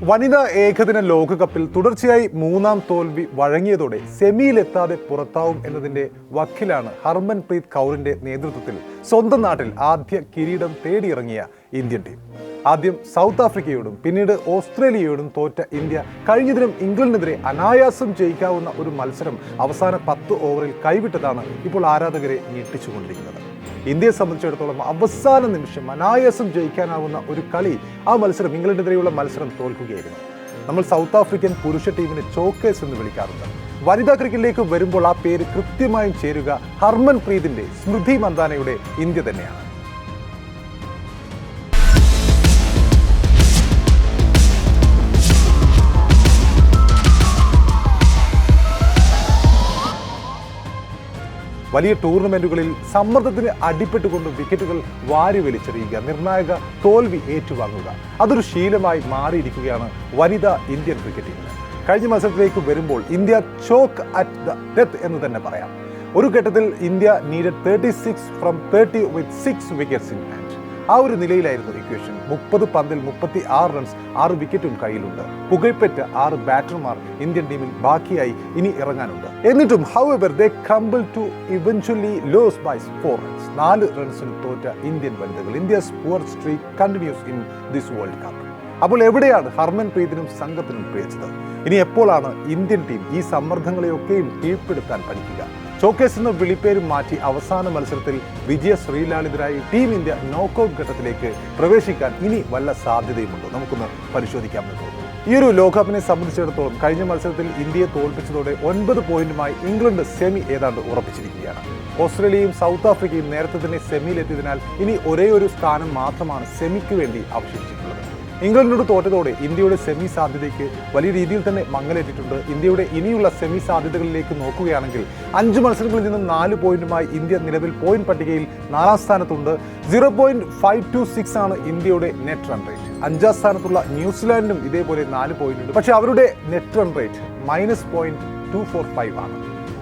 വനിതാ ഏകദിന ലോകകപ്പിൽ തുടർച്ചയായി മൂന്നാം തോൽവി വഴങ്ങിയതോടെ സെമിയിലെത്താതെ പുറത്താവും എന്നതിന്റെ വക്കിലാണ് ഹർമൻപ്രീത് കൗറിന്റെ നേതൃത്വത്തിൽ സ്വന്തം നാട്ടിൽ ആദ്യ കിരീടം തേടിയിറങ്ങിയ ഇന്ത്യൻ ടീം. ആദ്യം സൗത്ത് ആഫ്രിക്കയോടും പിന്നീട് ഓസ്ട്രേലിയയോടും തോറ്റ ഇന്ത്യ കഴിഞ്ഞ ദിനം ഇംഗ്ലണ്ടിനെതിരെ അനായാസം ജയിക്കാവുന്ന ഒരു മത്സരം അവസാന പത്ത് ഓവറിൽ കൈവിട്ടതാണ് ഇപ്പോൾ ആരാധകരെ ഞെട്ടിച്ചുകൊണ്ടിരിക്കുന്നത്. ഇന്ത്യയെ സംബന്ധിച്ചിടത്തോളം അവസാന നിമിഷം അനായാസം ജയിക്കാനാവുന്ന ഒരു കളി ആ മത്സരം ഇംഗ്ലണ്ടിനെതിരെയുള്ള മത്സരം തോൽക്കുകയായിരുന്നു. നമ്മൾ സൗത്ത് ആഫ്രിക്കൻ പുരുഷ ടീമിനെ ചോക്കേഴ്സ് എന്ന് വിളിക്കാറുണ്ട്. വനിതാ ക്രിക്കറ്റിലേക്ക് വരുമ്പോൾ ആ പേര് കൃത്യമായും ചേരുക ഹർമൻ പ്രീതിന്റെ സ്മൃതി മന്ദാനയുടെ ഇന്ത്യ തന്നെയാണ്. വലിയ ടൂർണമെന്റുകളിൽ സമ്മർദ്ദത്തിന് അടിപ്പെട്ടുകൊണ്ട് വിക്കറ്റുകൾ വാരി വലിച്ചെറിയുക നിർണായക തോൽവി ഏറ്റുവാങ്ങുക. അതൊരു ശീലമായി മാറിയിരിക്കുകയാണ് വനിതാ ഇന്ത്യൻ ക്രിക്കറ്റ് ടീമിന്. കഴിഞ്ഞ മത്സരത്തിലേക്ക് വരുമ്പോൾ India choke at the death എന്ന് തന്നെ പറയാം. ഒരു ഘട്ടത്തിൽ India need thirty six from thirty with six wickets in hand ആ ഒരു നിലയിലായിരുന്നു ഇക്വേഷൻ മുപ്പത് പന്തിൽ മുപ്പത്തി ആറ് റൺസ് ആറ് വിക്കറ്റും കയ്യിലുണ്ട്. പുകയ്പെറ്റ ആറ് ബാറ്റർമാർ ഇന്ത്യൻ ടീമിൽ ബാക്കിയായി ഇനി ഇറങ്ങാനുണ്ട്. എന്നിട്ടും however they crumble to eventually lose by four runs നാല് റൺസിന് തോറ്റ ഇന്ത്യൻ വനിതകൾ. India poor streak continues in this world cup അപ്പോൾ എവിടെയാണ് ഹർമൻ പ്രീതിനും സംഘത്തിനും പേച്ചത് ഇനി എപ്പോഴാണ് ഇന്ത്യൻ ടീം ഈ സമ്മർദ്ദങ്ങളെയൊക്കെയും കീഴ്പ്പെടുത്താൻ പഠിക്കുക? ചോക്കേസ് എന്ന വിളിപ്പേരും മാറ്റി അവസാന മത്സരത്തിൽ വിജയ ശ്രീലാളിതരായി ടീം ഇന്ത്യ നോക്കൌട്ട് ഘട്ടത്തിലേക്ക് പ്രവേശിക്കാൻ ഇനി വല്ല സാധ്യതയുമുണ്ടോ? നമുക്കൊന്ന് പരിശോധിക്കാമെന്ന് തോന്നുന്നു ഈ ഒരു ലോകകപ്പിനെ സംബന്ധിച്ചിടത്തോളം കഴിഞ്ഞ മത്സരത്തിൽ ഇന്ത്യയെ തോൽപ്പിച്ചതോടെ ഒൻപത് പോയിന്റുമായി ഇംഗ്ലണ്ട് സെമി ഏതാണ്ട് ഉറപ്പിച്ചിരിക്കുകയാണ്. ഓസ്ട്രേലിയയും സൗത്ത് ആഫ്രിക്കയും നേരത്തെ തന്നെ സെമിയിലെത്തിയതിനാൽ ഇനി ഒരേ ഒരു സ്ഥാനം മാത്രമാണ് സെമിക്ക് വേണ്ടി അവശേഷിച്ചിട്ടുള്ളത്. ഇംഗ്ലണ്ടിനോട് തോറ്റതോടെ ഇന്ത്യയുടെ സെമി സാധ്യതയ്ക്ക് വലിയ രീതിയിൽ തന്നെ മങ്ങലേറ്റിട്ടുണ്ട്. ഇന്ത്യയുടെ ഇനിയുള്ള സെമി സാധ്യതകളിലേക്ക് നോക്കുകയാണെങ്കിൽ അഞ്ച് മത്സരങ്ങളിൽ നിന്നും നാല് പോയിന്റുമായി ഇന്ത്യ നിലവിൽ പോയിന്റ് പട്ടികയിൽ നാലാം സ്ഥാനത്തുണ്ട്. Zero point five two six ആണ് ഇന്ത്യയുടെ നെറ്റ് റൺ റേറ്റ് അഞ്ചാം സ്ഥാനത്തുള്ള ന്യൂസിലാൻഡും ഇതേപോലെ നാല് പോയിന്റ് ഉണ്ട് പക്ഷേ അവരുടെ net run rate minus point two four five ആണ്.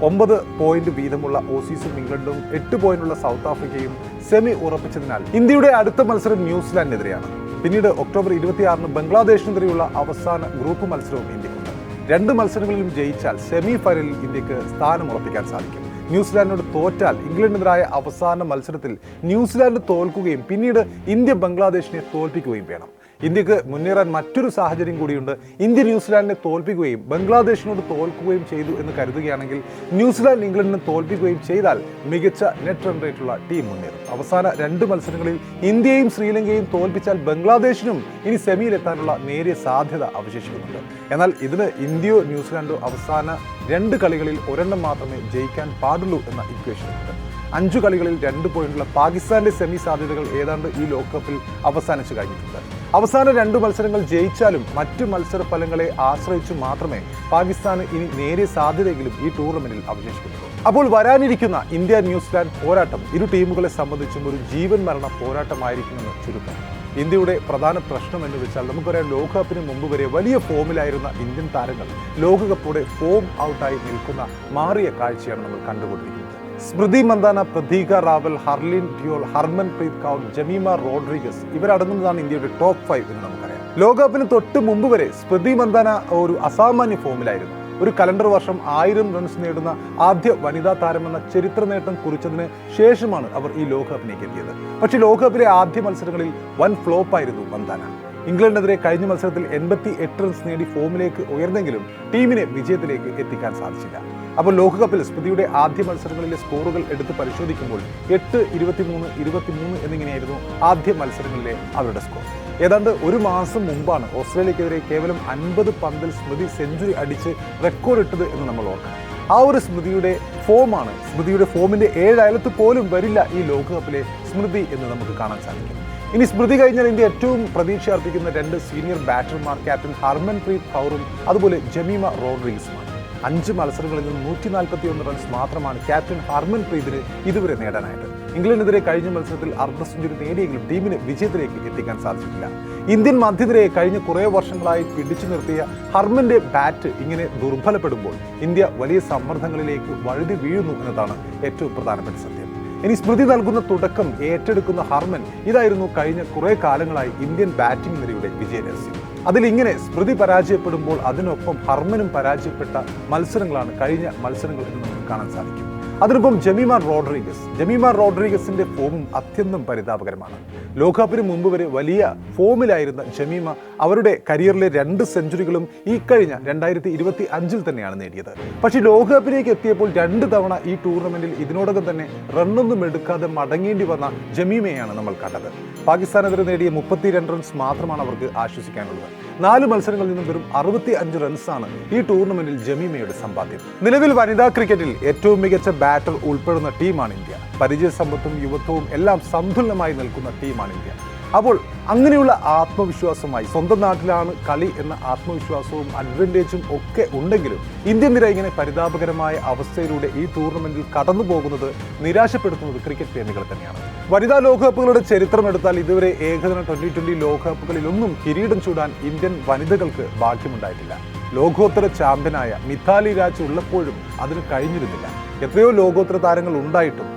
ഒമ്പത് പോയിന്റ് വീതമുള്ള ഓസീസും ഇംഗ്ലണ്ടും എട്ട് പോയിന്റുള്ള സൗത്ത് ആഫ്രിക്കയും സെമി ഉറപ്പിച്ചതിനാൽ ഇന്ത്യയുടെ അടുത്ത മത്സരം ന്യൂസിലാൻഡിനെതിരെയാണ്. പിന്നീട് ഒക്ടോബർ ഇരുപത്തിയാറിന് ബംഗ്ലാദേശിനെതിരെയുള്ള അവസാന ഗ്രൂപ്പ് മത്സരവും ഇന്ത്യക്കുണ്ട്. രണ്ട് മത്സരങ്ങളിലും ജയിച്ചാൽ സെമി ഫൈനലിൽ ഇന്ത്യയ്ക്ക് സ്ഥാനം ഉറപ്പിക്കാൻ സാധിക്കും. ന്യൂസിലാൻഡിനോട് തോറ്റാൽ ഇംഗ്ലണ്ടിനെതിരായ അവസാന മത്സരത്തിൽ ന്യൂസിലാൻഡ് തോൽക്കുകയും പിന്നീട് ഇന്ത്യ ബംഗ്ലാദേശിനെ തോൽപ്പിക്കുകയും വേണം. ഇന്ത്യയ്ക്ക് മുന്നേറാൻ മറ്റൊരു സാഹചര്യം കൂടിയുണ്ട്. ഇന്ത്യ ന്യൂസിലാൻഡിനെ തോൽപ്പിക്കുകയും ബംഗ്ലാദേശിനോട് തോൽക്കുകയും ചെയ്തു എന്ന് കരുതുകയാണെങ്കിൽ ന്യൂസിലാൻഡ് ഇംഗ്ലണ്ടിനെ തോൽപ്പിക്കുകയും ചെയ്താൽ മികച്ച നെറ്റ് റൺ റേറ്റുള്ള ടീം മുന്നേറും. അവസാന രണ്ട് മത്സരങ്ങളിൽ ഇന്ത്യയും ശ്രീലങ്കയും തോൽപ്പിച്ചാൽ ബംഗ്ലാദേശിനും ഇനി സെമിയിലെത്താനുള്ള നേരിയ സാധ്യത അവശേഷിക്കുന്നുണ്ട്. എന്നാൽ ഇതിന് ഇന്ത്യയോ ന്യൂസിലാൻഡോ അവസാന രണ്ട് കളികളിൽ ഒരെണ്ണം മാത്രമേ ജയിക്കാൻ പാടുള്ളൂ എന്ന ഇക്വേഷൻ ഉണ്ട്. അഞ്ചു കളികളിൽ രണ്ട് പോയിന്റുള്ള പാകിസ്ഥാന്റെ സെമി സാധ്യതകൾ ഏതാണ്ട് ഈ ലോകകപ്പിൽ അവസാനിച്ചു കഴിഞ്ഞിട്ടുണ്ട്. അവസാന രണ്ട് മത്സരങ്ങൾ ജയിച്ചാലും മറ്റ് മത്സര ഫലങ്ങളെ ആശ്രയിച്ചു മാത്രമേ പാകിസ്ഥാന് ഇനി നേരിയ സാധ്യതയെങ്കിലും ഈ ടൂർണമെന്റിൽ അവശേഷിക്കുന്നുള്ളൂ അപ്പോൾ വരാനിരിക്കുന്ന ഇന്ത്യ ന്യൂസിലാൻഡ് പോരാട്ടം ഇരു ടീമുകളെ സംബന്ധിച്ചും ഒരു ജീവൻ മരണ പോരാട്ടമായിരിക്കുമെന്ന് ചുരുക്കം. ഇന്ത്യയുടെ പ്രധാന പ്രശ്നം എന്ന് വെച്ചാൽ നമുക്കറിയാം ലോകകപ്പിന് മുമ്പ് വരെ വലിയ ഫോമിലായിരുന്ന ഇന്ത്യൻ താരങ്ങൾ ലോകകപ്പോടെ ഫോം ഔട്ടായി നിൽക്കുന്ന മാറിയ കാഴ്ചയാണ് നമ്മൾ കണ്ടുകൊണ്ടിരിക്കുന്നത്. സ്മൃതി മന്ദാന പ്രതീക റാവൽ ഹർലിൻ ഡ്യോൾ ഹർമൻ പ്രീത് കൗർ ജമീമ റോഡ്രിഗസ് ഇവരടങ്ങുന്നതാണ് ഇന്ത്യയുടെ ടോപ്പ് ഫൈവ് എന്ന് നമുക്കറിയാം. ലോകകപ്പിന് തൊട്ട് മുമ്പ് വരെ സ്മൃതി മന്ദാന ഒരു അസാമാന്യ ഫോമിലായിരുന്നു. ഒരു കലണ്ടർ വർഷം ആയിരം റൺസ് നേടുന്ന ആദ്യ വനിതാ താരമെന്ന ചരിത്ര നേട്ടം കുറിച്ചതിന് ശേഷമാണ് അവർ ഈ ലോകകപ്പിലേക്ക് എത്തിയത്. പക്ഷേ ലോകകപ്പിലെ ആദ്യ മത്സരങ്ങളിൽ വൻ ഫ്ലോപ്പായിരുന്നു മന്ദാന. ഇംഗ്ലണ്ടിനെതിരെ കഴിഞ്ഞ മത്സരത്തിൽ എൺപത്തി എട്ട് റൺസ് നേടി ഫോമിലേക്ക് ഉയർന്നെങ്കിലും ടീമിനെ വിജയത്തിലേക്ക് എത്തിക്കാൻ സാധിച്ചില്ല. അപ്പോൾ ലോകകപ്പിൽ സ്മൃതിയുടെ ആദ്യ മത്സരങ്ങളിലെ സ്കോറുകൾ എടുത്ത് പരിശോധിക്കുമ്പോൾ എട്ട് ഇരുപത്തിമൂന്ന് ഇരുപത്തിമൂന്ന് എന്നിങ്ങനെയായിരുന്നു ആദ്യ മത്സരങ്ങളിലെ അവരുടെ സ്കോർ. ഏതാണ്ട് ഒരു മാസം മുമ്പാണ് ഓസ്ട്രേലിയക്കെതിരെ കേവലം അൻപത് പന്തിൽ സ്മൃതി സെഞ്ചുറി അടിച്ച് റെക്കോർഡ് ഇട്ടത് എന്ന് നമ്മൾ ഓർക്കണം. ആ ഒരു സ്മൃതിയുടെ ഫോമാണ് സ്മൃതിയുടെ ഫോമിന്റെ ഏഴയലത്ത് പോലും വരില്ല ഈ ലോകകപ്പിലെ സ്മൃതി എന്ന് നമുക്ക് കാണാൻ സാധിക്കും. ഇനി സ്മൃതി കഴിഞ്ഞാൽ ഇന്ത്യ ഏറ്റവും പ്രതീക്ഷ അർപ്പിക്കുന്ന രണ്ട് സീനിയർ ബാറ്റർമാർ ക്യാപ്റ്റൻ ഹർമൻ പ്രീത് കൗറും അതുപോലെ ജമീമ റോഡ്രിഗസുമാണ്. അഞ്ച് മത്സരങ്ങളിൽ നിന്ന് നൂറ്റി നാൽപ്പത്തി ഒന്ന് റൺസ് മാത്രമാണ് ക്യാപ്റ്റൻ ഹർമൻ പ്രീതിന് ഇതുവരെ നേടാനായത്. ഇംഗ്ലണ്ടിനെതിരെ കഴിഞ്ഞ മത്സരത്തിൽ അർദ്ധ സെഞ്ചുറി നേടിയെങ്കിലും ടീമിന് വിജയത്തിലേക്ക് എത്തിക്കാൻ സാധിച്ചിട്ടില്ല. ഇന്ത്യൻ മധ്യനിരയെ കഴിഞ്ഞ കുറേ വർഷങ്ങളായി പിടിച്ചു നിർത്തിയ ഹർമന്റെ ബാറ്റ് ഇങ്ങനെ ദുർബലപ്പെടുമ്പോൾ ഇന്ത്യ വലിയ സമ്മർദ്ദങ്ങളിലേക്ക് വഴുതി വീഴുന്നു എന്നതാണ് ഏറ്റവും പ്രധാനപ്പെട്ട സത്യം. ഇനി സ്മൃതി നൽകുന്ന തുടക്കം ഏറ്റെടുക്കുന്ന ഹർമൻ ഇതായിരുന്നു കഴിഞ്ഞ കുറെ കാലങ്ങളായി ഇന്ത്യൻ ബാറ്റിംഗ് നിരയുടെ വിജയരഹസ്യം അതിൽ ഇങ്ങനെ സ്മൃതി പരാജയപ്പെടുമ്പോൾ അതിനൊപ്പം ഹർമനും പരാജയപ്പെട്ട മത്സരങ്ങളാണ് കഴിഞ്ഞ മത്സരങ്ങൾ എന്ന് നമുക്ക് കാണാൻ സാധിക്കും. അതിനൊപ്പം ജമീമ റോഡ്രിഗസ്. ജമീമ റോഡ്രിഗസിന്റെ ഫോമും അത്യന്തം പരിതാപകരമാണ്. ലോകകപ്പിന് മുമ്പ് വരെ വലിയ ഫോമിലായിരുന്ന ജമീമ അവരുടെ കരിയറിലെ രണ്ട് സെഞ്ചുറികളും ഈ കഴിഞ്ഞ രണ്ടായിരത്തി ഇരുപത്തി അഞ്ചിൽ തന്നെയാണ് നേടിയത്. പക്ഷേ ലോകകപ്പിലേക്ക് എത്തിയപ്പോൾ രണ്ട് തവണ ഈ ടൂർണമെന്റിൽ ഇതിനോടകം തന്നെ റണ്ണൊന്നും എടുക്കാതെ മടങ്ങേണ്ടി വന്ന ജമീമയാണ് നമ്മൾ കണ്ടത്. പാകിസ്ഥാനെതിരെ നേടിയ മുപ്പത്തിരണ്ട് റൺസ് മാത്രമാണ് അവർക്ക് ആശ്വസിക്കാനുള്ളത്. നാല് മത്സരങ്ങളിൽ നിന്നും വെറും അറുപത്തി അഞ്ച് റൺസാണ് ഈ ടൂർണമെന്റിൽ ജമീമയുടെ സമ്പാദ്യം. നിലവിൽ വനിതാ ക്രിക്കറ്റിൽ ഏറ്റവും മികച്ച ബാറ്റർ ഉൾപ്പെടുന്ന ടീമാണ് ഇന്ത്യ. പരിചയസമ്പത്തും യുവത്വവും എല്ലാം സന്തുലനമായി നിൽക്കുന്ന ടീമാണ് ഇന്ത്യ. അപ്പോൾ അങ്ങനെയുള്ള ആത്മവിശ്വാസമായി സ്വന്തം നാട്ടിലാണ് കളി എന്ന ആത്മവിശ്വാസവും അഡ്വാന്റേജും ഒക്കെ ഉണ്ടെങ്കിലും ഇന്ത്യൻ നിര ഇങ്ങനെ പരിതാപകരമായ അവസ്ഥയിലൂടെ ഈ ടൂർണമെന്റിൽ കടന്നു പോകുന്നത് നിരാശപ്പെടുത്തുന്നത് ക്രിക്കറ്റ് പ്രേമികളെ തന്നെയാണ്. വനിതാ ലോകകപ്പുകളുടെ ചരിത്രം എടുത്താൽ ഇതുവരെ ഏകദിന ട്വന്റി ട്വന്റി ലോകകപ്പുകളിലൊന്നും കിരീടം ചൂടാൻ ഇന്ത്യൻ വനിതകൾക്ക് ഭാഗ്യമുണ്ടായിട്ടില്ല. ലോകോത്തര ചാമ്പ്യനായ മിഥാലി രാജ് ഉള്ളപ്പോഴും അതിന് കഴിഞ്ഞിരുന്നില്ല. എത്രയോ ലോകോത്തര താരങ്ങൾ ഉണ്ടായിട്ടും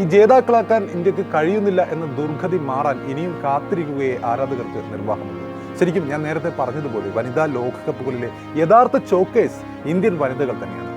ഈ ജേതാക്കളാക്കാൻ ഇന്ത്യയ്ക്ക് കഴിയുന്നില്ല എന്ന ദുർഗതി മാറാൻ ഇനിയും കാത്തിരിക്കുകയെ ആരാധകർക്ക് നിർവാഹമുണ്ട്. ശരിക്കും ഞാൻ നേരത്തെ പറഞ്ഞതുപോലെ വനിതാ ലോകകപ്പുകളിലെ യഥാർത്ഥ ചോക്കേഴ്സ് ഇന്ത്യൻ വനിതകൾ തന്നെയാണ്.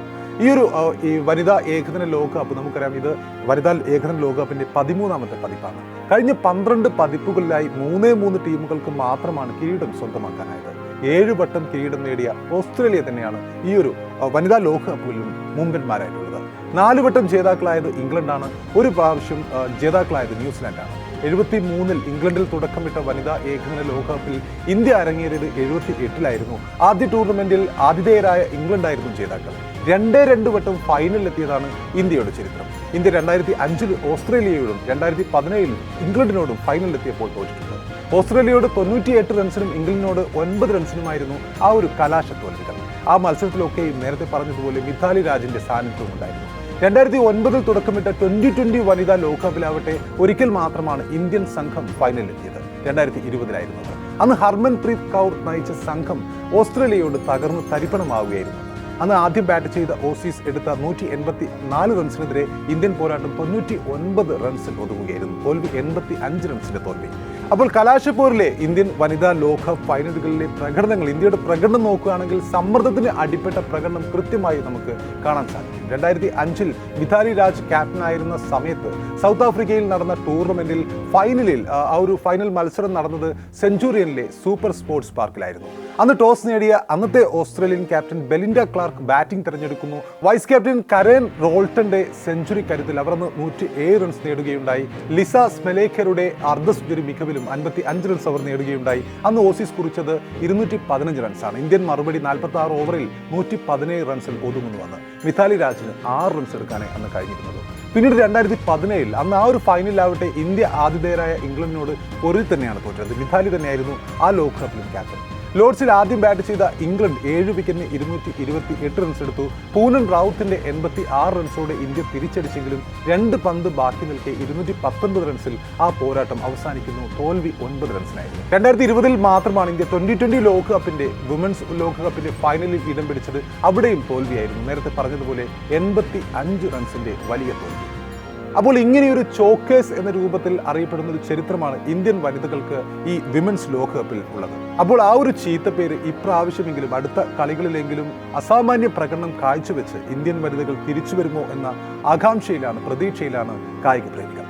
ഈ ഒരു ഈ വനിതാ ഏകദിന ലോകകപ്പ് നമുക്കറിയാം ഇത് വനിതാ ഏകദിന ലോകകപ്പിന്റെ പതിമൂന്നാമത്തെ പതിപ്പാണ്. കഴിഞ്ഞ പന്ത്രണ്ട് പതിപ്പുകളിലായി മൂന്നേ മൂന്ന് ടീമുകൾക്ക് മാത്രമാണ് കിരീടം സ്വന്തമാക്കാനായത്. ഏഴ് വട്ടം കിരീടം നേടിയ ഓസ്ട്രേലിയ തന്നെയാണ് ഈ ഒരു വനിതാ ലോകകപ്പിലും മുമ്പന്മാരായിട്ടുള്ളത് നാല് വട്ടം ജേതാക്കളായത് ഇംഗ്ലണ്ടാണ് ഒരു പ്രാവശ്യം ജേതാക്കളായത് ന്യൂസിലാൻഡാണ്. എഴുപത്തി മൂന്നിൽ ഇംഗ്ലണ്ടിൽ തുടക്കമിട്ട വനിതാ ഏകദിന ലോകകപ്പിൽ ഇന്ത്യ അരങ്ങേറിയത് എഴുപത്തി എട്ടിലായിരുന്നു ആദ്യ ടൂർണമെന്റിൽ ആതിഥേയരായ ഇംഗ്ലണ്ടായിരുന്നു ജേതാക്കൾ. രണ്ടേ രണ്ട് വട്ടം ഫൈനലിൽ എത്തിയതാണ് ഇന്ത്യയുടെ ചരിത്രം. ഇന്ത്യ രണ്ടായിരത്തി അഞ്ചിൽ ഓസ്ട്രേലിയയോടും രണ്ടായിരത്തി പതിനേഴിൽ ഇംഗ്ലണ്ടിനോടും ഫൈനലിലെത്തിയപ്പോൾ തോറ്റിട്ടുണ്ട്. ഓസ്ട്രേലിയയോട് തൊണ്ണൂറ്റിയെട്ട് റൺസിനും ഇംഗ്ലണ്ടിനോട് ഒൻപത് റൺസിനുമായിരുന്നു ആ ഒരു കലാശ തോൽവികൾ ആ മത്സരത്തിലൊക്കെ നേരത്തെ പറഞ്ഞതുപോലെ മിഥാലി രാജിന്റെ സാന്നിധ്യവും ഉണ്ടായിരുന്നു രണ്ടായിരത്തി ഒൻപതിൽ തുടക്കമിട്ട ട്വന്റി ട്വന്റി വനിതാ ലോകകപ്പിലാവട്ടെ ഒരിക്കൽ മാത്രമാണ് ഇന്ത്യൻ സംഘം ഫൈനലിലെത്തിയത്. രണ്ടായിരത്തി ഇരുപതിലായിരുന്നത് അന്ന് ഹർമൻപ്രീത് കൗർ നയിച്ച സംഘം ഓസ്ട്രേലിയയോട് തകർന്ന് തരിപ്പണമാവുകയായിരുന്നു. അന്ന് ആദ്യം ബാറ്റ് ചെയ്ത ഓസീസ് എടുത്ത നൂറ്റി എൺപത്തി നാല് റൺസിനെതിരെ ഇന്ത്യൻ പോരാട്ടം തൊണ്ണൂറ്റി ഒൻപത് റൺസിൽ ഒതുങ്ങുകയായിരുന്നു. തോൽവി എൺപത്തി അഞ്ച് റൺസിന്റെ തോൽവി. അപ്പോൾ കലാശപ്പോറിലെ ഇന്ത്യൻ വനിതാ ലോക ഫൈനലുകളിലെ പ്രകടനങ്ങൾ ഇന്ത്യയുടെ പ്രകടനം നോക്കുകയാണെങ്കിൽ സമ്മർദ്ദത്തിന് അടിപ്പെട്ട പ്രകടനം കൃത്യമായി നമുക്ക് കാണാൻ സാധിക്കും. രണ്ടായിരത്തി അഞ്ചിൽ മിഥാലി രാജ് ക്യാപ്റ്റനായിരുന്ന സമയത്ത് സൗത്ത് ആഫ്രിക്കയിൽ നടന്ന ടൂർണമെന്റിൽ ഫൈനലിൽ ആ, ഒരു ഫൈനൽ മത്സരം നടന്നത് സെഞ്ചുറിയനിലെ സൂപ്പർ സ്പോർട്സ് പാർക്കിലായിരുന്നു. അന്ന് ടോസ് നേടിയ അന്നത്തെ Australian captain Belinda Clark batting തിരഞ്ഞെടുക്കുന്നു. വൈസ് ക്യാപ്റ്റൻ കരേൻ റോൾട്ടന്റെ സെഞ്ചുറി കരുത്തിൽ അവർ അന്ന് നൂറ്റി ഏഴ് റൺസ് നേടുകയുണ്ടായി. ലിസ സ്മെലേക്കറുടെ സെഞ്ചുറി മികവിലും അൻപത്തി അഞ്ച് റൺസ് അവർ നേടുകയുണ്ടായി. അന്ന് ഓസീസ് കുറിച്ചത് ഇരുന്നൂറ്റി പതിനഞ്ച് റൺസാണ് ഇന്ത്യൻ മറുപടി നാൽപ്പത്തി ആറ് ഓവറിൽ നൂറ്റി പതിനേഴ് റൺസിൽ ഒതുങ്ങുന്നു വന്ന് മിഥാലി രാജിന് ആറ് റൺസ് എടുക്കാനേ അന്ന് കഴിഞ്ഞിരുന്നത് പിന്നീട് രണ്ടായിരത്തി പതിനേഴിൽ അന്ന് ആ ഒരു ഫൈനലിലാവട്ടെ ഇന്ത്യ ആതിഥേയരായ ഇംഗ്ലണ്ടിനോട് പൊരുതി തന്നെയാണ് തോറ്റത്. മിഥാലി തന്നെയായിരുന്നു ആ ലോകകപ്പിലും ക്യാപ്റ്റൻ ലോർഡ്സിൽ ആദ്യം ബാറ്റ് ചെയ്ത ഇംഗ്ലണ്ട് ഏഴ് വിക്കറ്റിന് ഇരുന്നൂറ്റി ഇരുപത്തി എട്ട് റൺസ് എടുത്തു. പൂനൻ റാവുത്തിന്റെ എൺപത്തി ആറ് റൺസോടെ ഇന്ത്യ തിരിച്ചടിച്ചെങ്കിലും രണ്ട് പന്ത് ബാക്കി നിൽക്കെ ഇരുന്നൂറ്റി പത്തൊൻപത് റൺസിൽ ആ പോരാട്ടം അവസാനിക്കുന്നു. തോൽവി ഒൻപത് റൺസിനായിരുന്നു രണ്ടായിരത്തി ഇരുപതിൽ മാത്രമാണ് ഇന്ത്യ ട്വന്റി ട്വന്റി ലോകകപ്പിന്റെ വുമൻസ് ലോകകപ്പിന്റെ ഫൈനലിൽ ഇടം പിടിച്ചത്. അവിടെയും തോൽവിയായിരുന്നു. നേരത്തെ പറഞ്ഞതുപോലെ എൺപത്തി അഞ്ച് റൺസിന്റെ വലിയ തോൽവി. അപ്പോൾ ഇങ്ങനെയൊരു ചോക്കേഴ്സ് എന്ന രൂപത്തിൽ അറിയപ്പെടുന്ന ഒരു ചരിത്രമാണ് ഇന്ത്യൻ വനിതകൾക്ക് ഈ വിമൻസ് ലോകകപ്പിൽ ഉള്ളത്. അപ്പോൾ ആ ഒരു ചീത്തപ്പേര് ഇപ്രാവശ്യമെങ്കിലും അടുത്ത കളികളിലെങ്കിലും അസാമാന്യ പ്രകടനം കാഴ്ചവെച്ച് ഇന്ത്യൻ വനിതകൾ തിരിച്ചു വരുമോ എന്ന ആകാംക്ഷയിലാണ് പ്രതീക്ഷയിലാണ് കായിക പ്രേമികൾ.